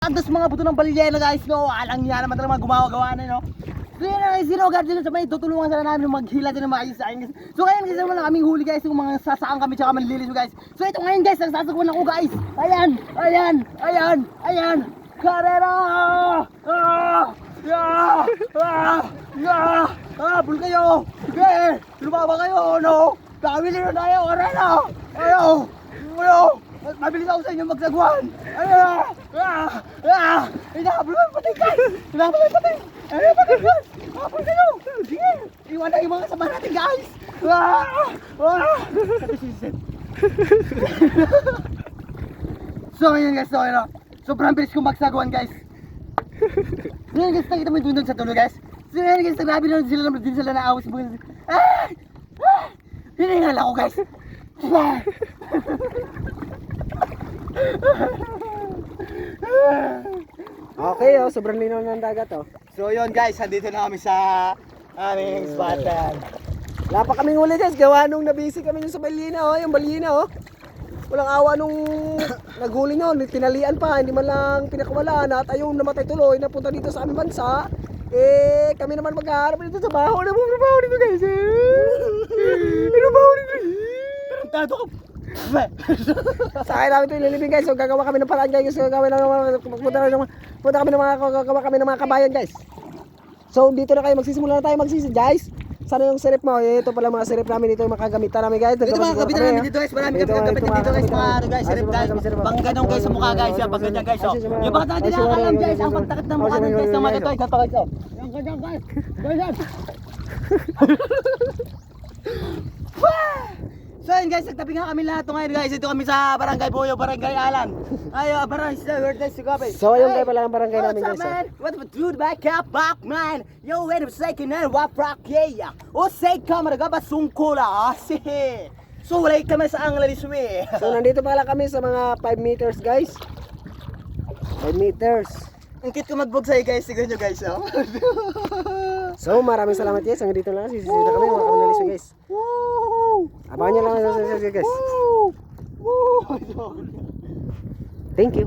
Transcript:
Andos mga buto ng balyena guys, no? Alang yan naman talaga mga gumawa-gawa na, no? So yun guys, sino guard dito sa may tutulungan sila namin maghila din ng maayos sa akin guys. So ngayon guys, naman na kaming huli guys, yung mga sasaan kami tsaka manlilis guys. So ito ngayon guys, nagsasagwan ako guys. Ayan, ayan, ayan, ayan. Karera! Ah! Ah! Ah! Ah! Ah! Bul kayo! Sige! Lumaba kayo, no? Dami na tayo, arena! Ayo! Ayo! Mabilis ako sa inyo magsagwan! Ayo! Ah! Ah! Inahabol mo patay ka! Inahabol mo patay! Ayo, patay ka! Habol kayo! Sige! Iwan na yung mga kasama natin, guys! Ah! Ah! So yun guys, so yun o. Sobrang bilis kong magsagwan guys. So yun guys, nakita mo yung dun sa tulo guys. So yun guys, grabe na sila naman din sila naawas Ah! Ah! Hiningal ako guys. Ah! Okay, oh, sobrang linaw ng dagat, oh. So yun guys, andito na kami sa aming spotan. Wala pa kaming huli, guys. Gawa nung nabisi kami nung sa Balina, oh. Yung Balina, oh. Walang awa nung naghuli nyo. Tinalian pa, hindi man lang pinakawalaan. At ayun, namatay tuloy. Napunta dito sa aming bansa. Eh, kami naman maghaharap dito sa baho. Ano trabaho dito, guys? Eh, ano baho dito? Tato ka. Sa akin namin ito ililibing guys. So gagawa kami ng paraan guys. So gagawin lang punta, na, punta kami ng mga gagawa kami ng mga kabayan guys. So dito na kayo magsisimula na tayo magsisi guys. Sana yung sirip mo. Eh, ito pala mga sirip namin dito yung makagamitan namin guys. Ito mga kami, namin ah. dito guys, marami kami mga dito guys, mga ano guys, sirip mga guys. Pang guys sa mukha guys, pang ganyan guys. oh. Yung baka natin nakakalam guys, ang pagtakit ng mukha guys, ng mga ganito, ganito guys. oh. Yung ganyan guys, ganyan. Yun guys, nagtabi nga kami lahat ngayon guys. Ito kami sa Barangay Boyo, Barangay Alan. Ay, uh, Barangay sa guys, Sugabe. So ayun kayo pala ang barangay namin guys. oh. man? What the dude back up back man? Yo, wait a second, man. What rock yeah? O say kamera ga ba sungkola? Ah, sige. So wala kami sa Anglalis we. So nandito pala kami sa mga 5 meters guys. 5 meters. Ang kit ko magbugsay guys, siguro nyo guys, oh. So maraming salamat guys. Hanggang dito lang. Sisisi na kami mga kapanalis guys. Woo! Abangan nyo lang guys. Woo! Woo! Thank you.